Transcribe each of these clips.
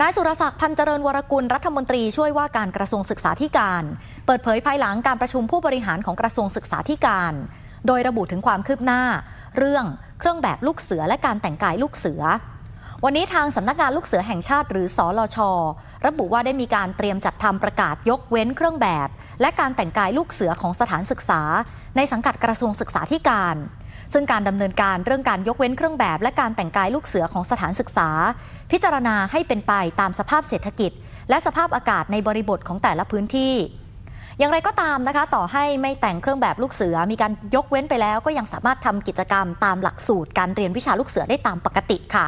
นายสุรศักดิ์พันเจริญวรกุลรัฐมนตรีช่วยว่าการกระทรวงศึกษาธิการ เปิดเผยภายหลังการประชุมผู้บริหารของกระทรวงศึกษาธิการ โดยระบุถึงความคืบหน้า เรื่องเครื่องแบบลูกเสือและการแต่งกายลูกเสือ วันนี้ทางสำนักงานลูกเสือแห่งชาติหรือสอลช ระบุว่าได้มีการเตรียมจัดทำประกาศยกเว้นเครื่องแบบ และการแต่งกายลูกเสือของสถานศึกษา ในสังกัดกระทรวงศึกษาธิการ ซึ่งการดำเนินการเรื่องการยกเว้นเครื่องแบบ และการแต่งกายลูกเสือของสถานศึกษา พิจารณาให้เป็นไปตามสภาพเศรษฐกิจ และสภาพอากาศในบริบทของแต่ละพื้นที่ อย่างไรก็ตามนะคะ ต่อให้ไม่แต่งเครื่องแบบลูกเสือ มีการยกเว้นไปแล้ว ก็ยังสามารถทำกิจกรรมตามหลักสูตร การเรียนวิชาลูกเสือได้ตามปกติค่ะ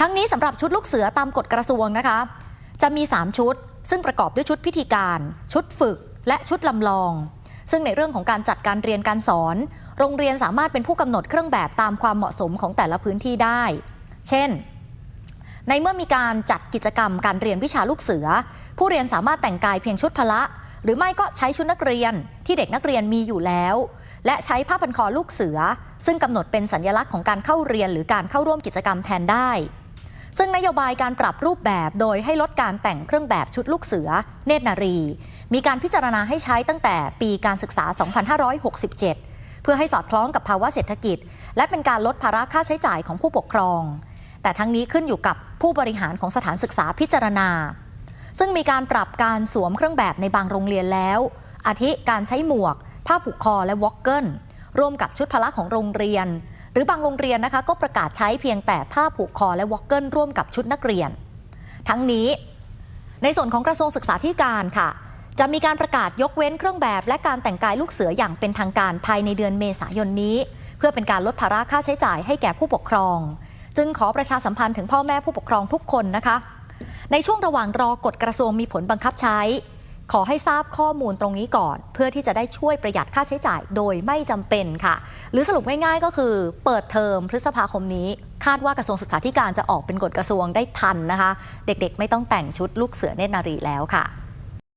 ทั้งนี้สำหรับชุดลูกเสือตามกฎกระทรวงนะคะ จะมี 3 ชุด ซึ่งประกอบด้วยชุดพิธีการ ชุดฝึก และชุดลำลอง ซึ่งในเรื่องของการจัดการเรียนการสอน โรงเรียนสามารถเป็นผู้กำหนดเครื่องแบบตามความเหมาะสมของแต่ละพื้นที่ได้ เช่น ในเมื่อมีการจัดกิจกรรมการเรียนวิชาลูกเสือ ผู้เรียนสามารถแต่งกายเพียงชุดพละ หรือไม่ก็ใช้ชุดนักเรียนที่เด็กนักเรียนมีอยู่แล้ว และใช้ผ้าพันคอลูกเสือ ซึ่งกำหนดเป็นสัญลักษณ์ของการเข้าเรียนหรือการเข้าร่วมกิจกรรมแทนได้ ซึ่งนโยบายการปรับรูปแบบโดยให้ลดการแต่งเครื่องแบบชุดลูกเสือ เนตรนารี มีการพิจารณาให้ใช้ตั้งแต่ปีการศึกษา 2567 เพื่อให้สอดคล้องกับภาวะเศรษฐกิจ และเป็นการลดภาระค่าใช้จ่ายของผู้ปกครอง แต่ทั้งนี้ขึ้นอยู่กับผู้บริหารของสถานศึกษาพิจารณา ซึ่งมีการปรับการสวมเครื่องแบบในบางโรงเรียนแล้ว อาทิการใช้หมวก ผ้าผูกคอและวอกเกิลร่วมกับชุดพละของโรงเรียน หรือบางโรงเรียนนะคะ ก็ประกาศใช้เพียงแต่ผ้าผูกคอและวอกเกิลร่วมกับชุดนักเรียน ทั้งนี้ ในส่วนของกระทรวงศึกษาธิการค่ะ จะมีการประกาศยกเว้นเครื่องแบบและการแต่งกายลูกเสืออย่างเป็นทางการภายในเดือนเมษายนนี้ เพื่อเป็นการลดภาระค่าใช้จ่ายให้แก่ผู้ปกครอง จึงขอประชาสัมพันธ์ถึงพ่อแม่ผู้ปกครองทุกคนนะคะ ในช่วงระหว่างรอกฎกระทรวงมีผลบังคับใช้ ขอให้ทราบข้อมูลตรงนี้ก่อน เพื่อที่จะได้ช่วยประหยัดค่าใช้จ่ายโดยไม่จำเป็นค่ะ หรือสรุปง่ายๆ ก็คือ เปิดเทอมพฤษภาคมนี้ คาดว่ากระทรวงศึกษาธิการจะออกเป็นกฎกระทรวงได้ทันนะคะ เด็กๆ ไม่ต้องแต่งชุดลูกเสือเนตรนารีแล้วค่ะ